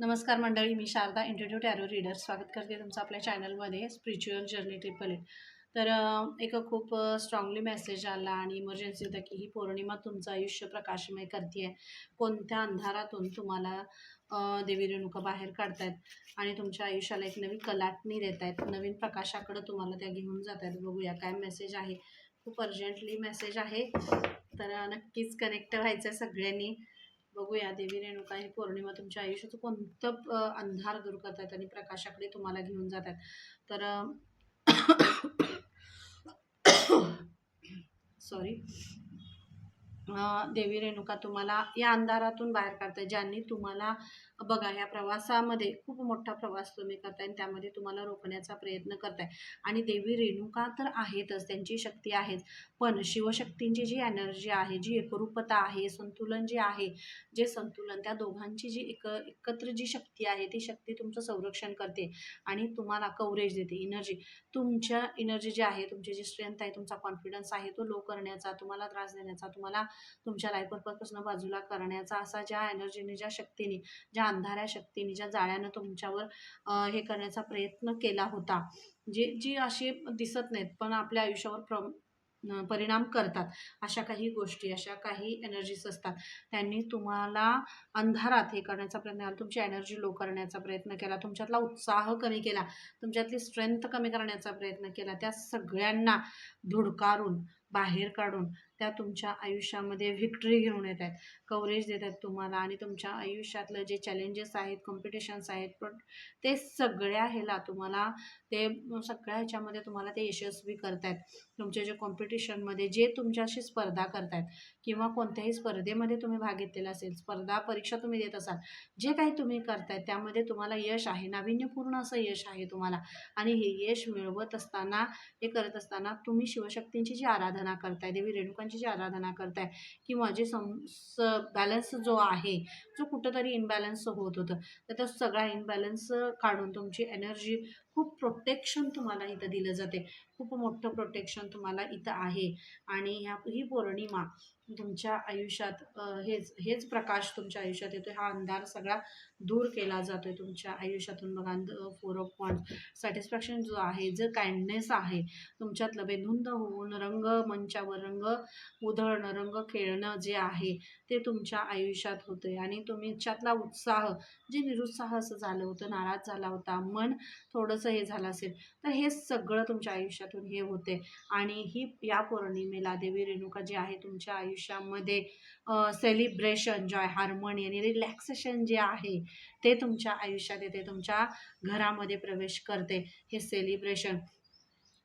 नमस्कार मंडळी मी शारदा इंटरव्ह्यू टॅरो रीडर स्वागत करते तुमचं आपल्या चॅनलमध्ये स्पिरिच्युअल जर्नी ट्रिपल एट तर एक खूप स्ट्रॉंगली मेसेज आला आणि इमर्जन्सी होता की ही पौर्णिमा तुमचं आयुष्य प्रकाशमय करते आहे कोणत्या अंधारातून तुम्हाला देवी रेणुका बाहेर काढतायत आणि तुमच्या आयुष्याला एक नवी कलाटणी देत आहेत नवीन प्रकाशाकडं तुम्हाला त्या घेऊन जात आहेत बघूया काय मेसेज आहे? खूप अर्जंटली मेसेज आहे. तर नक्कीच कनेक्ट व्हायचं आहे सगळ्यांनी. बघूया. देवी रेणुका ही पौर्णिमा तुमच्या आयुष्याचं कोणतं अंधार दूर करतात आणि प्रकाशाकडे तुम्हाला घेऊन जातात तर सॉरी देवी रेणुका तुम्हाला या अंधारातून बाहेर काढतात ज्यांनी तुम्हाला बघा या प्रवासामध्ये खूप मोठा प्रवास तुम्ही करताय आणि त्यामध्ये तुम्हाला रोखण्याचा प्रयत्न करताय. आणि देवी रेणुका तर आहेतच त्यांची शक्ती आहेच. पण शिवशक्तींची जी एनर्जी आहे जी एकरूपता आहे संतुलन जे आहे जे संतुलन त्या दोघांची जी एक एकत्र जी शक्ती आहे ती शक्ती तुमचं संरक्षण करते आणि तुम्हाला कवरेज देते एनर्जी तुमच्या एनर्जी जी आहे तुमची जी स्ट्रेंथ आहे तुमचा कॉन्फिडन्स आहे तो लो करण्याचा तुम्हाला त्रास देण्याचा तुम्हाला तुमच्या लाईफ पर्पजपासून बाजूला करण्याचा असा ज्या एनर्जीने ज्या शक्तीने ज्या अंधाऱ्या शक्तीने ज्या जाळ्यानं तुमच्यावर हे करण्याचा प्रयत्न केला होता जे जी अशी दिसत नाहीत पण आपल्या आयुष्यावर प्र परिणाम करतात अशा काही गोष्टी अशा काही एनर्जीज असतात. त्यांनी तुम्हाला अंधारात हे करण्याचा प्रयत्न केला तुमची एनर्जी लो करण्याचा प्रयत्न केला तुमच्यातला उत्साह कमी केला तुमच्यातली स्ट्रेंथ कमी करण्याचा प्रयत्न केला त्या सगळ्यांना धुडकारून बाहेर काढून त्या तुमच्या आयुष्यामध्ये व्हिक्टरी घेऊन येत आहेत कवरेज देत आहेत तुम्हाला आणि तुमच्या आयुष्यातलं जे चॅलेंजेस आहेत कॉम्पिटिशन्स आहेत पण ते सगळ्या ह्याला तुम्हाला ते सगळ्या ह्याच्यामध्ये तुम्हाला ते यशस्वी करतायत. तुमचे जे कॉम्पिटिशनमध्ये जे तुमच्याशी स्पर्धा करतायत किंवा कोणत्याही स्पर्धेमध्ये तुम्ही भाग घेतलेला असेल स्पर्धा परीक्षा तुम्ही देत असाल जे काही तुम्ही करताय त्यामध्ये तुम्हाला यश आहे. नाविन्यपूर्ण असं यश आहे तुम्हाला आणि हे यश मिळवत असताना हे करत असताना तुम्ही शिवशक्तींची जी आराधना करताय देवी रेणुकांची जी आराधना करताय किंवा जे सम बॅलन्स जो आहे जो कुठंतरी इनबॅलन्स होत होतं तर तो सगळा इनबॅलन्स काढून तुमची एनर्जी खूप प्रोटेक्शन तुम्हाला इथं दिलं जाते. खूप मोठं प्रोटेक्शन तुम्हाला इथं आहे. आणि ह्या ही पौर्णिमा तुमच्या आयुष्यात हेच हेच प्रकाश तुमच्या आयुष्यात येतो हा अंधार सगळा दूर केला जातो आहे तुमच्या आयुष्यातून. बघा फोर ऑफ पॉईंट सॅटिस्फॅक्शन जो आहे जो काइंडनेस आहे तुमच्यातलं बेधुंद होऊन रंग मंचावर रंग उधळणं रंग खेळणं जे आहे ते तुमच्या आयुष्यात होते आणि तुमच्यातला उत्साह जे निरुत्साह असं झालं होतं नाराज झाला होता मन थोडंसं हे झालं असेल तर हे सगळं तुमच्या आयुष्यातून हे होते आणि ही या पौर्णिमेला देवी रेणुका जी आहे तुमच्या आयुष्यामध्ये सेलिब्रेशन जॉय हार्मोनी आणि रिलॅक्सेशन जे आहे ते तुमच्या आयुष्यात येते तुमच्या घरामध्ये प्रवेश करते. हे सेलिब्रेशन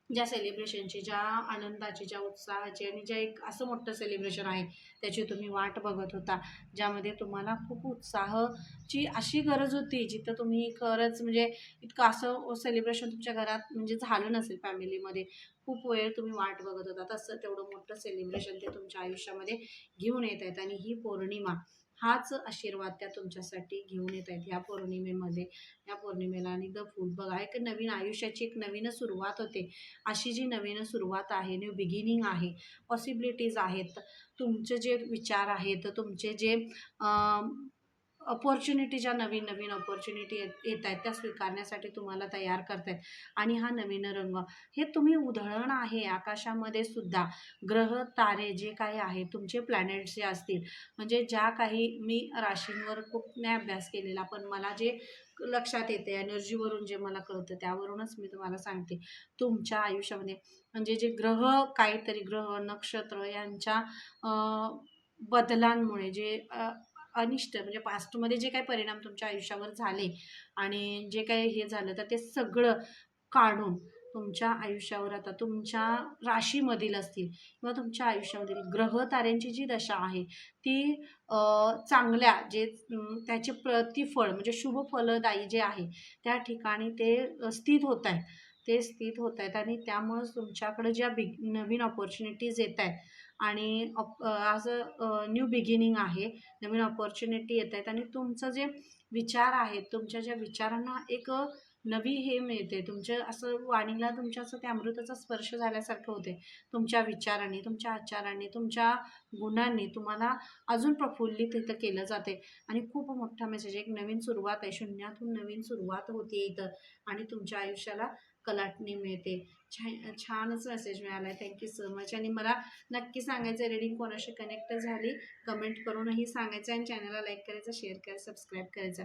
ज्या सेलिब्रेशनची ज्या आनंदाची ज्या उत्साहाची आणि ज्या एक असं मोठं सेलिब्रेशन आहे त्याची तुम्ही वाट बघत होता. ज्यामध्ये तुम्हाला खूप उत्साहाची अशी गरज होती जिथं तुम्ही खरंच म्हणजे इतकं असं सेलिब्रेशन तुमच्या घरात म्हणजे झालं नसेल फॅमिलीमध्ये खूप वेळ तुम्ही वाट बघत होता. तसं तेवढं मोठं सेलिब्रेशन ते तुमच्या आयुष्यामध्ये घेऊन येत आहेत. आणि ही पौर्णिमा हाच आशीर्वाद त्या तुमच्यासाठी घेऊन येत आहेत ह्या पौर्णिमेमध्ये. या पौर्णिमेला आणि द फूल. बघा एक नवीन आयुष्याची एक नवीन सुरुवात होते. अशी जी नवीन सुरुवात आहे न्यू बिगिनिंग आहे पॉसिबिलिटीज आहेत तुमचे जे विचार आहेत तुमचे जे अपॉर्च्युनिटी ज्या नवीन नवीन अपॉर्च्युनिटी येत आहेत त्या स्वीकारण्यासाठी तुम्हाला तयार करतायत. आणि हा नवीन रंग हे तुम्ही उधळण आहे आकाशामध्ये सुद्धा. ग्रह तारे जे काही आहे तुमचे प्लॅनेट्स जे असतील म्हणजे ज्या काही मी राशींवर खूप नाही अभ्यास केलेला पण मला जे लक्षात येते एनर्जीवरून जे मला कळतं त्यावरूनच मी तुम्हाला सांगते. तुमच्या आयुष्यामध्ये म्हणजे जे ग्रह काहीतरी ग्रह नक्षत्र यांच्या बदलांमुळे जे अनिष्ट म्हणजे पास्टमध्ये जे काही परिणाम तुमच्या आयुष्यावर झाले आणि जे काही हे झालं तर ते सगळं काढून तुमच्या आयुष्यावर आता तुमच्या राशीमधील असतील किंवा तुमच्या आयुष्यामधील ग्रह ताऱ्यांची जी दशा आहे ती चांगल्या जे त्याचे प्रतिफळ म्हणजे शुभ फलदायी जे आहे त्या ठिकाणी ते स्थित होत आहेत. ते स्थित होत आहेत आणि त्यामुळंच तुमच्याकडे ज्या बिग नवीन ऑपॉर्च्युनिटीज येत आहेत आणि अप असं न्यू बिगिनिंग आहे नवीन ऑपॉर्च्युनिटी येत आहेत आणि तुमचं जे विचार आहेत तुमच्या ज्या विचारांना एक नवी हे मिळते. तुमच्या असं वाणीला तुमच्या असं त्या अमृताचा स्पर्श झाल्यासारखं होते. तुमच्या विचारांनी तुमच्या आचारांनी तुमच्या गुणांनी तुम्हाला अजून प्रफुल्लित इथं केलं जाते. आणि खूप मोठा मेसेज एक नवीन सुरुवात आहे. शून्यातून नवीन सुरुवात होते इथं. आणि तुमच्या आयुष्याला कलाटणी मिळते. छान छानच मेसेज मिळाला आहे थँक्यू सो मच आणि मला नक्की सांगायचं रिडिंग कोणाशी कनेक्ट झाली कमेंट करूनही सांगायचं आणि चॅनलला लाईक करायचं शेअर करायचं सबस्क्राईब करायचं.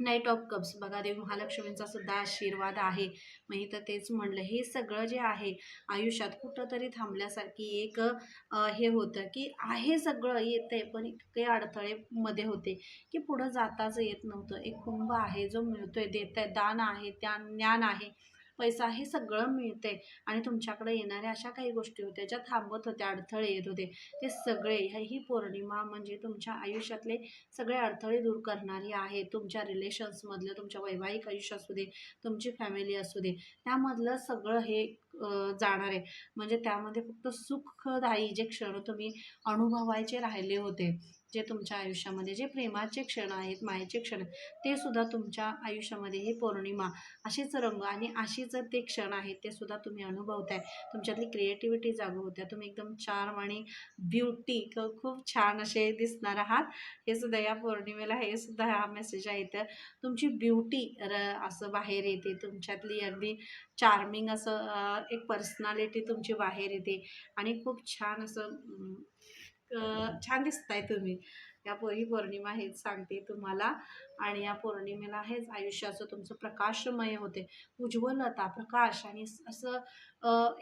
नाईट ऑफ कप्स बघा देवी महालक्ष्मींचा सुद्धा आशीर्वाद आहे. मग इथं तेच म्हणलं हे सगळं जे आहे आयुष्यात कुठंतरी थांबल्यासारखी एक हे होतं की आहे सगळं येतंय पण इतके अडथळे मध्ये होते की पुढं जाताच येत नव्हतं. एक कुंभ आहे जो मिळतोय देत आहे दान आहे त्या ज्ञान आहे. पैसा हे सगळं मिळते आणि तुमच्याकडे येणाऱ्या अशा काही गोष्टी होत्या ज्या थांबत होत्या अडथळे येत होते ते सगळे ह्या- ही पौर्णिमा म्हणजे तुमच्या आयुष्यातले सगळे अडथळे दूर करणारी आहे. तुमच्या रिलेशन्समधलं तुमच्या वैवाहिक आयुष्य असू दे तुमची फॅमिली असू दे त्यामधलं सगळं हे जाणार आहे. म्हणजे त्यामध्ये फक्त सुखदायी जे क्षण तुम्ही अनुभवायचे राहिले होते. जे तुमच्या आयुष्यामध्ये जे प्रेमाचे क्षण आहेत मायेचे क्षण ते सुद्धा तुमच्या आयुष्यामध्ये ही पौर्णिमा असेच रंग आणि अशीच ते क्षण आहेत ते सुद्धा तुम्ही अनुभवताय. तुमच्यातली क्रिएटिव्हिटी जागू होत्या तुम्ही एकदम चार्म आणि ब्युटी खूप छान असे दिसणार आहात. हे सुद्धा या पौर्णिमेला हे सुद्धा हा मेसेज आहे. तर तुमची ब्युटी र असं बाहेर येते. तुमच्यातली अगदी चार्मिंग असं एक पर्सनॅलिटी तुमची बाहेर येते. आणि खूप छान असं छान दिसताय तुम्ही. या ही पौर्णिमा हेच सांगते तुम्हाला. आणि या पौर्णिमेला हेच आयुष्याचं तुमचं प्रकाशमय होते. उज्ज्वलता प्रकाश आणि असं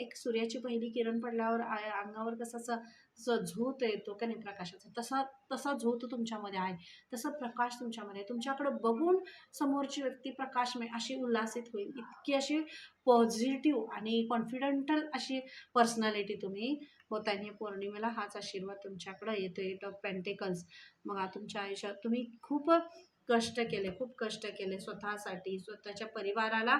एक सूर्याची पहिली किरण पडल्यावर अंगावर कसं असं झोत येतो का नाही प्रकाशाचा? तसा तसा झोत तुमच्यामध्ये आहे. तसं प्रकाश तुमच्यामध्ये आहे. तुमच्याकडं बघून समोरची व्यक्ती प्रकाशमय अशी उल्हासित होईल. इतकी अशी पॉझिटिव्ह आणि कॉन्फिडंटल अशी पर्सनॅलिटी तुम्ही होत त्यांनी पौर्णिमेला हाच आशीर्वाद तुमच्याकडं येतो एट ऑफ पेंटेकल्स मग तुमच्या आयुष्यात तुम्ही खूप कष्ट केले खूप कष्ट केले स्वतःसाठी स्वतःच्या परिवाराला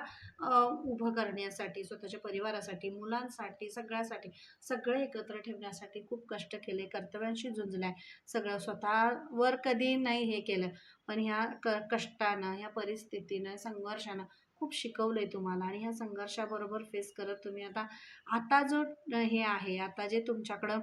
उभं करण्यासाठी स्वतःच्या परिवारासाठी मुलांसाठी सगळ्यासाठी सगळे एकत्र ठेवण्यासाठी खूप कष्ट केले कर्तव्यांशी झुंजलाय. सगळं स्वतःवर कधी नाही हे केलं. पण ह्या क कष्टानं ह्या परिस्थितीनं संघर्षानं खूप शिकवलंय तुम्हाला आणि ह्या संघर्षाबरोबर फेस करत तुम्ही. आता आता जो हे आहे आता जे तुमच्याकडं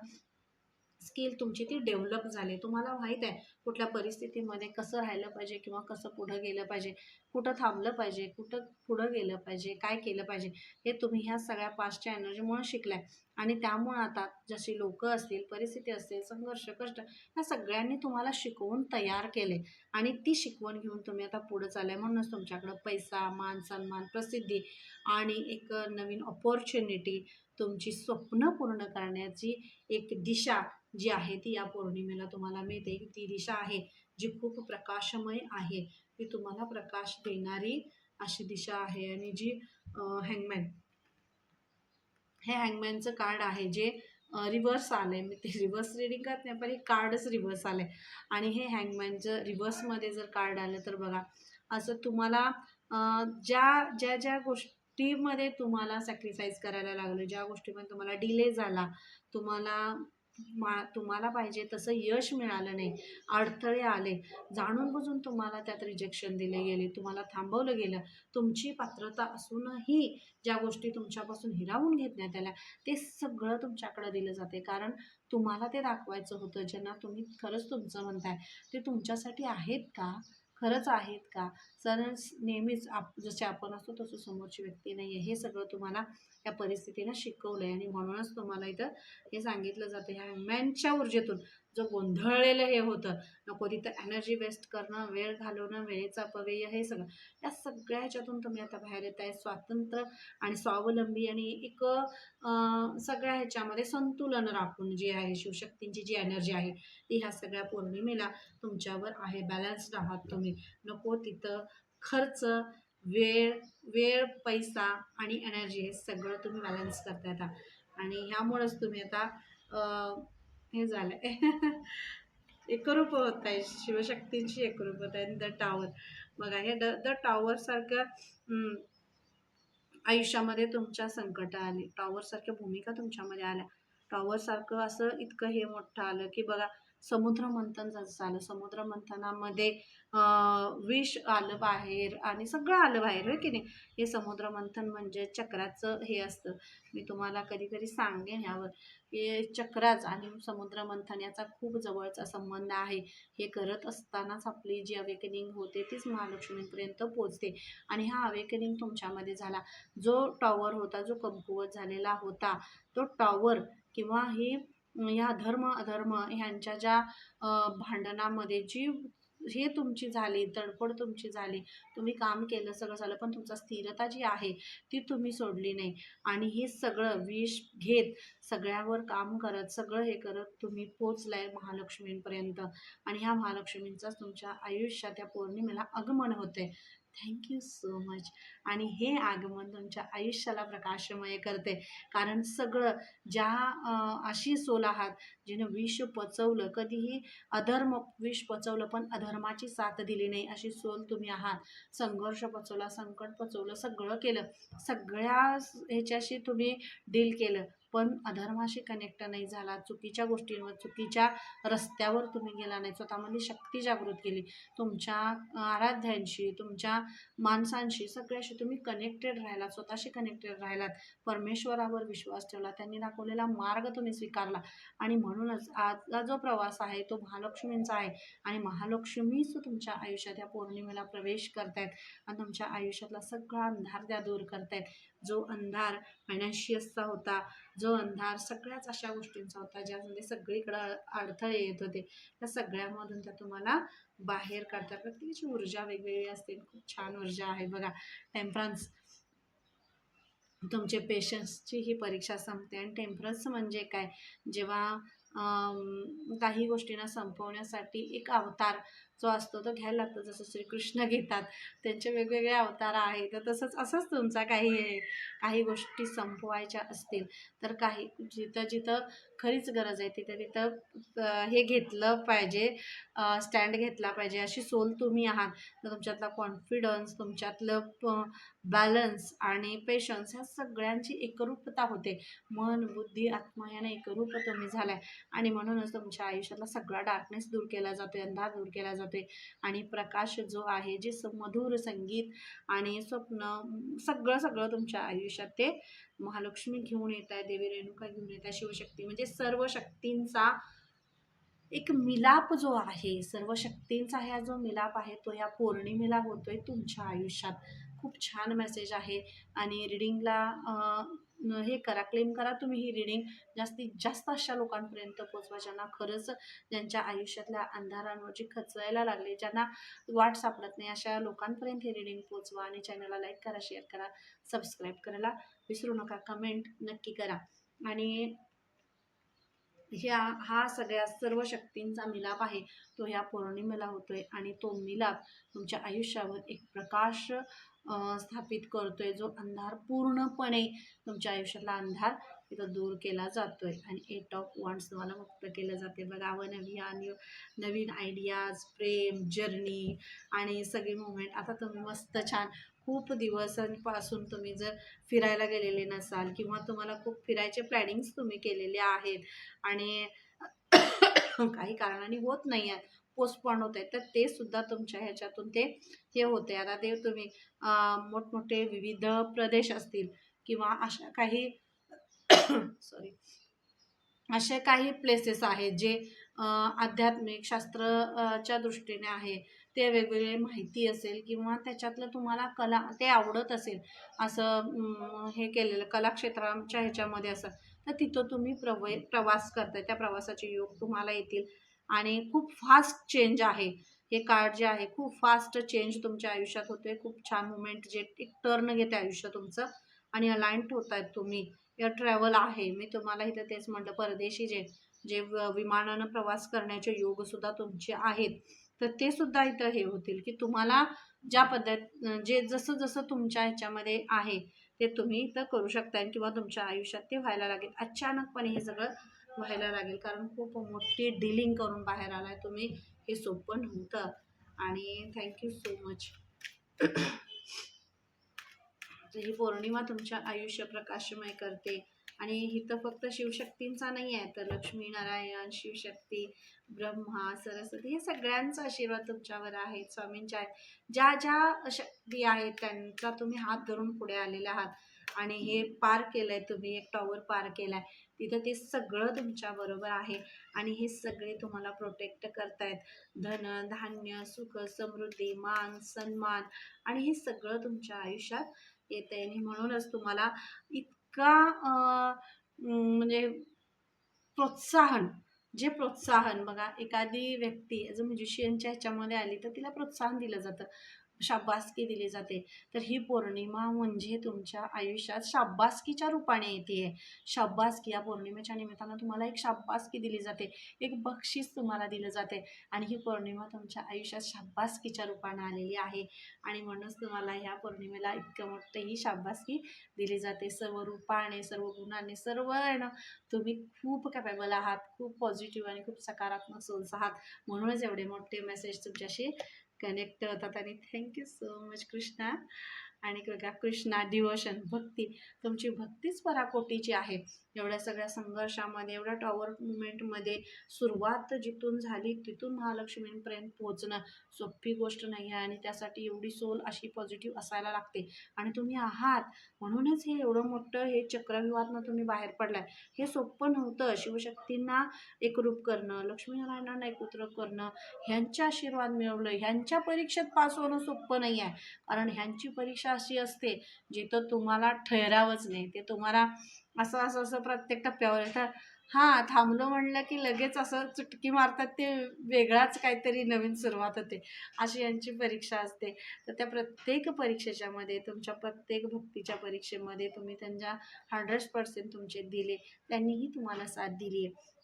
स्किल तुमची ती डेव्हलप झाली. तुम्हाला माहीत आहे कुठल्या परिस्थितीमध्ये कसं राहिलं पाहिजे किंवा कसं पुढं गेलं पाहिजे कुठं थांबलं पाहिजे कुठं पुढं गेलं पाहिजे काय केलं पाहिजे हे तुम्ही ह्या सगळ्या पास्टच्या एनर्जीमुळे शिकलाय. आणि त्यामुळं आता जशी लोक असतील परिस्थिती असतील संघर्ष कष्ट ह्या सगळ्यांनी तुम्हाला शिकवून तयार केले आणि ती शिकवण घेऊन तुम्ही आता पुढं चालाय म्हणूनच तुमच्याकडं पैसा मान सन्मान प्रसिद्धी आणि एक नवीन ऑपॉर्च्युनिटी तुमची स्वप्न पूर्ण करण्याची एक दिशा जी आहे ती या पौर्णिमेला तुम्हाला मिळते. ती दिशा आहे जी खूप प्रकाशमय आहे. ती तुम्हाला प्रकाश देणारी अशी दिशा आहे आणि जी हँगमॅन हे हँगमॅनचं कार्ड आहे जे रिव्हर्स आलं आहे मी ते रिव्हर्स रिडिंग करत नाही पण हे कार्डच रिव्हर्स आलं आहे आणि हे हँगमॅनचं रिव्हर्समध्ये जर कार्ड आलं तर बघा असं तुम्हाला ज्या ज्या ज्या गोष्टीमध्ये तुम्हाला सॅक्रिफाईस करायला लागलं ज्या गोष्टीमध्ये तुम्हाला डिले झाला तुम्हाला मा तुम्हाला पाहिजे तसं यश मिळालं नाही. अडथळे आले. जाणून बुजून तुम्हाला त्यात रिजेक्शन दिले गेले. तुम्हाला थांबवलं गेलं. तुमची पात्रता असूनही ज्या गोष्टी तुमच्यापासून हिरावून घेतण्यात आल्या ते सगळं तुमच्याकडं दिलं जाते. कारण तुम्हाला ते दाखवायचं होतं. ज्यांना तुम्ही खरंच तुमचं म्हणताय ते तुमच्यासाठी आहेत का? खरंच आहेत का? सर नेहमीच आप जसे आपण असतो तसं समोरची व्यक्ती नाही आहे हे सगळं तुम्हाला या परिस्थितीनं शिकवलं आहे आणि म्हणूनच तुम्हाला इथं हे सांगितलं जातं. ह्या मॅनच्या ऊर्जेतून. जो गोंधळलेलं हे होतं नको तिथं एनर्जी वेस्ट करणं वेळ घालवणं वेळेचा अपव्यय हे सगळं. या सगळ्या ह्याच्यातून तुम्ही आता बाहेर येत आहे. स्वातंत्र्य आणि स्वावलंबी आणि एक सगळ्या ह्याच्यामध्ये संतुलन राखून जी आहे शिवशक्तींची जी एनर्जी आहे ती ह्या सगळ्या पौर्णिमेला तुमच्यावर आहे. बॅलन्स्ड आहात तुम्ही. नको तिथं खर्च वेळ वेळ पैसा आणि एनर्जी हे सगळं तुम्ही बॅलन्स करता येता आणि ह्यामुळंच तुम्ही आता हे झालं आहे एकरूप होत आहे शिवशक्तींची एकरूप होत आहे द टावर बघा हे द द टावरसारखं आयुष्यामध्ये तुमच्या संकट आली. टॉवरसारख्या भूमिका तुमच्यामध्ये आल्या. टॉवरसारखं असं इतकं हे मोठं आलं की बघा समुद्र मंथन जसं झालं समुद्र मंथनामध्ये विष आलं बाहेर आणि सगळं आलं बाहेर होय की नाही? हे समुद्र मंथन म्हणजे चक्राचं हे असतं. मी तुम्हाला कधी कधी सांगेन ह्यावर. हे चक्राच आणि समुद्र मंथन याचा खूप जवळचा संबंध आहे. हे करत असतानाच आपली जी अवेकनिंग होते तीच महालक्ष्मीपर्यंत पोचते. आणि हा अवेकनिंग तुमच्यामध्ये झाला. जो टॉवर होता जो कमकुवत झालेला होता तो टॉवर किंवा ही या धर्म अधर्म ह्यांच्या ज्या भांडणामध्ये जी हे तुमची झाली तडफड तुमची झाली तुम्ही काम केलं सगळं झालं पण तुमचा स्थिरता जी आहे ती तुम्ही सोडली नाही. आणि हे सगळं विष घेत सगळ्यावर काम करत सगळं हे करत तुम्ही पोचलाय महालक्ष्मींपर्यंत. आणि ह्या महालक्ष्मींचाच तुमच्या आयुष्यात या पौर्णिमेला आगमन होते थँक्यू सो मच आणि हे आगमन तुमच्या आयुष्याला प्रकाशमय करते. कारण सगळं ज्या अशी सोल आहात जिनं विष पचवलं कधीही अधर्म विष पचवलं पण अधर्माची साथ दिली नाही अशी सोल तुम्ही आहात. संघर्ष पचवला संकट पचवलं सगळं केलं. सगळ्या ह्याच्याशी तुम्ही डील केलं. पण अधर्माशी कनेक्ट नाही झाला चुकीच्या गोष्टींवर चुकीच्या रस्त्यावर तुम्ही गेला नाही स्वतःमध्ये शक्ती जागृत केली. तुमच्या आराध्यांशी तुमच्या माणसांशी सगळ्याशी तुम्ही कनेक्टेड राहिलात स्वतःशी कनेक्टेड राहिलात. परमेश्वरावर विश्वास ठेवला त्यांनी दाखवलेला मार्ग तुम्ही स्वीकारला. आणि म्हणूनच आजचा जो प्रवास आहे तो महालक्ष्मींचा आहे. आणि महालक्ष्मीच तुमच्या आयुष्यात या पौर्णिमेला प्रवेश करतायत. आणि तुमच्या आयुष्यातला सगळा अंधार त्या दूर करतायत. जो अंधार फायनान्शियसचा होता जो अंधार सगळ्याच अशा गोष्टींचा होता ज्यामध्ये सगळीकडं अडथळे येत होते. त्या सगळ्यामधून त्या तुम्हाला बाहेर काढतात. प्रत्येकाची ऊर्जा वेगवेगळी असते. खूप छान ऊर्जा आहे बघा. टेम्परन्स तुमचे पेशन्सची ही परीक्षा संपते. आणि टेम्परन्स म्हणजे काय? जेव्हा काही गोष्टींना संपवण्यासाठी एक अवतार जो असतो तो घ्यायला लागतो जसं श्रीकृष्ण घेतात. त्यांचे वेगवेगळे अवतार आहेत. तर तसंच असंच तुमचा काही काही गोष्टी संपवायच्या असतील तर काही जिथं जिथं खरीच गरज आहे तिथे तिथं हे घेतलं पाहिजे स्टँड घेतला पाहिजे अशी सोल तुम्ही आहात. तर तुमच्यातला कॉन्फिडन्स तुमच्यातलं बॅलन्स आणि पेशन्स ह्या सगळ्यांची एकरूपता होते. मन बुद्धी आत्मा याने एकरूप तुम्ही झालाय. आणि म्हणूनच तुमच्या आयुष्यातला सगळा डार्कनेस दूर केला जातो अंधार दूर केला जातोय. आणि प्रकाश जो आहे जे स- मधुर संगीत आणि स्वप्न सगळं सगळं तुमच्या आयुष्यात ते महालक्ष्मी घेऊन येत आहे देवी रेणुका घेऊन येत आहे शिवशक्ती. म्हणजे सर्व शक्तींचा एक मिलाप जो आहे सर्व शक्तींचा ह्या जो मिलाप आहे तो ह्या पौर्णिमेला होतोय तुमच्या आयुष्यात. खूप छान मेसेज आहे. आणि रिडिंगला हे करा क्लेम करा तुम्ही ही रिडिंग जास्तीत जास्त अशा लोकांपर्यंत पोचवा ज्यांना खरंच ज्यांच्या आयुष्यातल्या अंधारांवरची खचवायला लागले ज्यांना वाट सापडत नाही अशा लोकांपर्यंत हे रिडिंग पोचवा आणि चॅनलला लाईक करा शेअर करा सबस्क्राईब करायला विसरू नका कमेंट नक्की करा. आणि ह्या हा सगळ्या सर्व शक्तींचा मिलाप आहे तो ह्या पौर्णिमेला होतोय आणि तो मिलाप तुमच्या आयुष्यावर एक प्रकाश स्थापित करतोय जो अंधार पूर्णपणे तुमच्या आयुष्यातला अंधार तिथं दूर केला जातोय. आणि एट ऑफ वॉन्ट्स तुम्हाला मुक्त केलं जाते बघा व आणि नवीन आयडियाज प्रेम जर्नी आणि सगळी मुवमेंट आता तुम्ही मस्त छान खूप दिवसांपासून तुम्ही जर फिरायला गेलेले नसाल किंवा तुम्हाला खूप फिरायचे प्लॅनिंग्स तुम्ही केलेले आहेत आणि काही कारणाने होत नाही आहेत पोस्टपॉन होत आहेत. तर ते सुद्धा तुमच्या ह्याच्यातून ते हे होते. आता ते तुम्ही मोठमोठे विविध प्रदेश असतील किंवा अशा काही सॉरी असे काही प्लेसेस आहेत जे आध्यात्मिक शास्त्रच्या दृष्टीने आहे. ते वेगवेगळे माहिती असेल किंवा त्याच्यातलं तुम्हाला कला ते आवडत असेल असं हे केलेलं कलाक्षेत्राच्या ह्याच्यामध्ये असं तर तिथं तुम्ही प्रव प्रवास करताय. त्या प्रवासाचे योग तुम्हाला येतील. आणि खूप फास्ट चेंज आहे. हे कार्ड जे आहे खूप फास्ट चेंज तुमच्या आयुष्यात होतोय. खूप छान मुमेंट जे एक टर्न घेते आयुष्य तुमचं आणि अलाइंट होत आहेत तुम्ही. या ट्रॅव्हल आहे. मी तुम्हाला इथं तेच म्हटलं परदेशी जे जे व- विमानानं प्रवास करण्याचे योगसुद्धा तुमचे आहेत. तर ते सुद्धा इथं हे होतील की तुम्हाला ज्या पद्धत जे जसं जसं तुमच्या ह्याच्यामध्ये आहे ते तुम्ही इथं करू शकता किंवा तुमच्या आयुष्यात ते व्हायला लागेल. अचानकपणे हे सगळं व्हायला लागेल. कारण खूप मोठी डिलिंग करून बाहेर आलाय तुम्ही. हे सोपं नव्हतं. आणि थँक्यू सो मच ही पौर्णिमा तुमच्या आयुष्य प्रकाशमय करते. आणि इथं फक्त शिवशक्तींचा नाही आहे तर लक्ष्मी नारायण शिवशक्ती ब्रह्मा सरस्वती हे सगळ्यांचा आशीर्वाद तुमच्यावर आहे स्वामींच्या आहेत. ज्या ज्या शक्ती आहेत त्यांचा तुम्ही हात धरून पुढे आलेला आहात. आणि हे पार केलंय तुम्ही एक टॉवर पार केलाय. तिथं ते सगळं तुमच्या बरोबर आहे आणि हे सगळे तुम्हाला प्रोटेक्ट करतायत. धन धान्य सुख समृद्धी मान सन्मान आणि हे सगळं तुमच्या आयुष्यात येत आहे आणि म्हणूनच तुम्हाला इतका म्हणजे प्रोत्साहन जे प्रोत्साहन बघा एखादी व्यक्ती ॲज म्युझिशियनच्या ह्याच्यामध्ये आली तर तिला प्रोत्साहन दिलं जातं. शाबासकी दिली जाते. तर ही पौर्णिमा म्हणजे तुमच्या आयुष्यात शाबासकीच्या रूपाने येते आहे शाब्बासकी या पौर्णिमेच्या निमित्तानं तुम्हाला एक शाबासकी दिली जाते. एक बक्षीस तुम्हाला दिलं जाते. आणि ही पौर्णिमा तुमच्या आयुष्यात शाब्बासकीच्या रूपानं आलेली आहे. आणि म्हणूनच तुम्हाला ह्या पौर्णिमेला इतकं मोठं ही शाब्बासकी दिली जाते. सर्व रूपाने सर्व गुणाने सर्व आहे ना तुम्ही खूप कॅपेबल आहात. खूप पॉझिटिव्ह आणि खूप सकारात्मक सोल्स आहात म्हणूनच एवढे मोठे मेसेज तुमच्याशी कनेक्ट होतात आणि थँक्यू सो मच कृष्णा. आणि बघा कृष्णा डिवोशन भक्ती तुमची भक्तीच पराकोटीची आहे. एवढ्या सगळ्या संघर्षामध्ये एवढ्या टॉवर मुवमेंटमध्ये सुरुवात जिथून झाली तिथून महालक्ष्मींपर्यंत पोहोचणं सोपी गोष्ट नाही आहे आणि त्यासाठी एवढी सोल अशी पॉझिटिव्ह असायला लागते. आणि तुम्ही आहात. म्हणूनच हे एवढं मोठं हे चक्रव्यूहातनं तुम्ही बाहेर पडलाय. हे सोपं नव्हतं. शिवशक्तींना एकरूप करणं लक्ष्मीनारायणांना एकत्र करणं ह्यांचे आशीर्वाद मिळवलं ह्यांच्या परीक्षेत पास होणं सोपं नाही आहे. कारण ह्यांची परीक्षा अशी असते जिथं तुम्हाला ठहरावंच नाही. ते तुम्हाला असं असं असं प्रत्येक टप्प्यावर येतं. हां थांबलो म्हणलं की लगेच असं चुटकी मारतात ते वेगळाच काहीतरी नवीन सुरुवात होते. अशी यांची परीक्षा असते. तर त्या प्रत्येक परीक्षेच्यामध्ये तुमच्या प्रत्येक भक्तीच्या परीक्षेमध्ये तुम्ही त्यांच्या हंड्रेड पर्सेंट तुमचे दिले. त्यांनीही तुम्हाला साथ दिली आहे.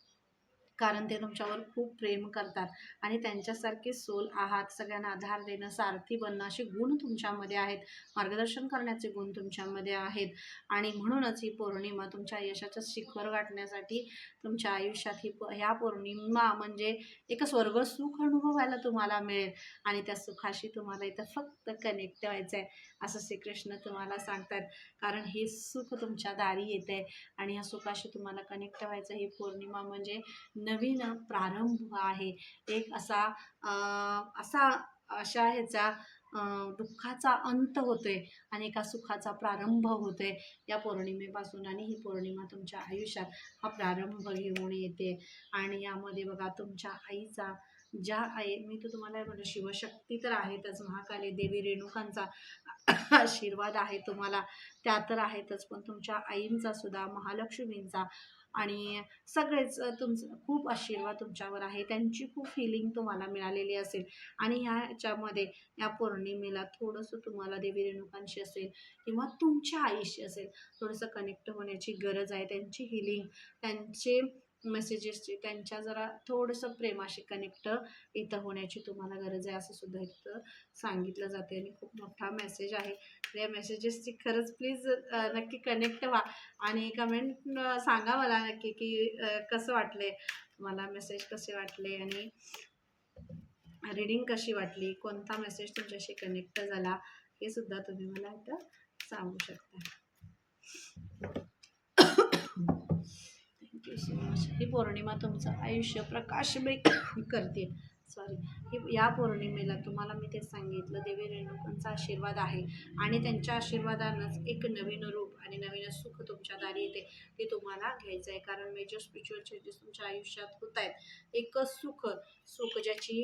कारण ते तुमच्यावर खूप प्रेम करतात. आणि त्यांच्यासारखे सोल आहात सगळ्यांना आधार देणं सारथी बनणं असे गुण तुमच्यामध्ये आहेत. मार्गदर्शन करण्याचे गुण तुमच्यामध्ये आहेत. आणि म्हणूनच ही पौर्णिमा तुमच्या यशाचं शिखर गाठण्यासाठी तुमच्या आयुष्यात ही प ह्या पौर्णिमा म्हणजे एक स्वर्ग सुख अनुभवायला तुम्हाला मिळेल. आणि त्या सुखाशी तुम्हाला इथं फक्त कनेक्ट व्हायचं आहे असं श्रीकृष्ण तुम्हाला सांगतात. कारण हे सुख तुमच्या दारी येत आहे आणि ह्या सुखाशी तुम्हाला कनेक्ट व्हायचं ही पौर्णिमा म्हणजे नवीन प्रारंभ आहे. एक असा असा अशा ह्याचा दुःखाचा अंत होतोय आणि एका सुखाचा प्रारंभ होतोय या पौर्णिमेपासून आणि ही पौर्णिमा तुमच्या आयुष्यात हा प्रारंभ घेऊन येते. आणि यामध्ये बघा तुमच्या आईचा ज्या आई मी तर तुम्हाला म्हणलं शिवशक्ती तर आहेतच. महाकाली देवी रेणुकांचा आशीर्वाद आहे तुम्हाला. त्या तर आहेतच. पण तुमच्या आईंचा सुद्धा महालक्ष्मींचा आणि सगळेच तुमचं खूप आशीर्वाद तुमच्यावर आहे. त्यांची खूप फिलिंग तुम्हाला मिळालेली असेल. आणि ह्या ह्याच्यामध्ये या पौर्णिमेला थोडंसं तुम्हाला देवी रेणुकांशी असेल किंवा तुमच्या आईशी असेल थोडंसं कनेक्ट होण्याची गरज आहे. त्यांची हिलिंग त्यांचे मेसेजेसची त्यांच्या जरा थोडंसं प्रेमाशी कनेक्ट इथं होण्याची तुम्हाला गरज आहे असं सुद्धा इथं सांगितलं जाते आणि खूप मोठा मेसेज आहे. तर या मेसेजेसची खरंच प्लीज नक्की कनेक्ट व्हा. आणि कमेंट सांगा मला नक्की की कसं वाटले मला मेसेज कसे वाटले? आणि रीडिंग कशी वाटली? कोणता मेसेज तुमच्याशी कनेक्ट झाला? हे सुद्धा तुम्ही मला इथं सांगू शकता. थँक्यू सो मच ही पौर्णिमा तुमचं आयुष्य प्रकाशमय करते सॉरी ही या पौर्णिमेला तुम्हाला मी ते सांगितलं देवी रेणुकांचा आशीर्वाद आहे आणि त्यांच्या आशीर्वादानंच एक नवीन रूप आणि नवीन सुख तुमच्या दारी येते. ते तुम्हाला घ्यायचं आहे. कारण मेजर स्पिरिच्युअल चेंजेस तुमच्या आयुष्यात होत आहेत. एक सुख सुख ज्याची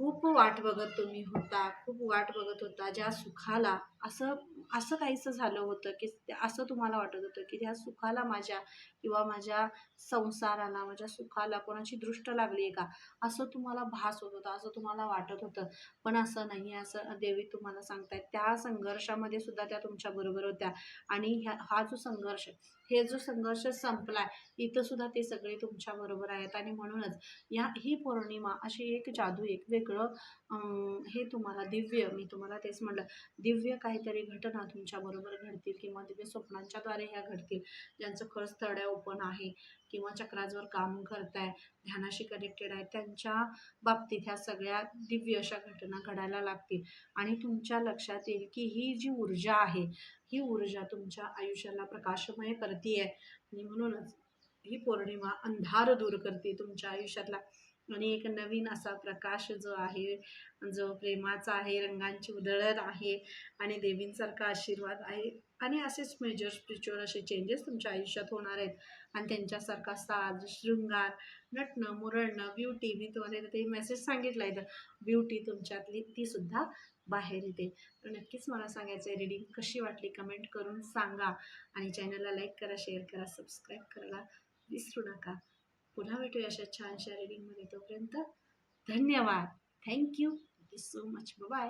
खूप वाट बघत तुम्ही होता खूप वाट बघत होता ज्या सुखाला असं असं काहीसं झालं होतं की असं तुम्हाला वाटत होतं की त्या सुखाला माझ्या किंवा माझ्या संसाराला माझ्या सुखाला कोणाची दृष्ट लागली आहे का? असं तुम्हाला भास होत होता असं तुम्हाला वाटत होतं. पण असं नाही आहे असं देवी तुम्हाला सांगतायत. त्या संघर्षामध्ये सुद्धा त्या तुमच्या बरोबर होत्या. आणि ह्या हा जो संघर्ष हे जो संघर्ष संपलाय इथं सुद्धा ते सगळे तुमच्या बरोबर आहेत. आणि म्हणूनच या ही पौर्णिमा अशी एक जादू एक वेगळं हे तुम्हाला दिव्य मी तुम्हाला तेच म्हटलं दिव्य काहीतरी घटना तुमच्याबरोबर घडतील किंवा तिथे स्वप्नांच्याद्वारे ह्या घडतील. ज्यांचं खरंच स्थळ ओपन आहे किंवा चक्राजवर काम करताय ध्यानाशी कनेक्टेड आहे त्यांच्या बाबतीत ह्या सगळ्या दिव्य अशा घटना घडायला लागतील. आणि तुमच्या लक्षात येईल की ही जी ऊर्जा आहे ही ऊर्जा तुमच्या आयुष्याला प्रकाशमय करते आणि म्हणूनच ही पौर्णिमा अंधार दूर करते तुमच्या आयुष्यातला. आणि एक नवीन असा प्रकाश जो आहे जो प्रेमाचा आहे रंगांची उधळण आहे आणि देवींसारखा आशीर्वाद आहे. आणि असेच मेजर स्पिरिच्युअल असे चेंजेस तुमच्या आयुष्यात होणार आहेत. आणि त्यांच्यासारखा साज शृंगार नटणं मुरडणं ब्युटी मी तुम्हाला ते मेसेज सांगितलं आहे. तर ब्युटी तुमच्यातली तीसुद्धा बाहेर येते. तर नक्कीच मला सांगायचं आहे रीडिंग कशी वाटली कमेंट करून सांगा. आणि चॅनलला लाईक करा शेअर करा सबस्क्राईब करायला विसरू नका. पुन्हा भेटूया अशा छानशा रीडिंगमध्ये तोपर्यंत धन्यवाद. Thank you thank you so much bye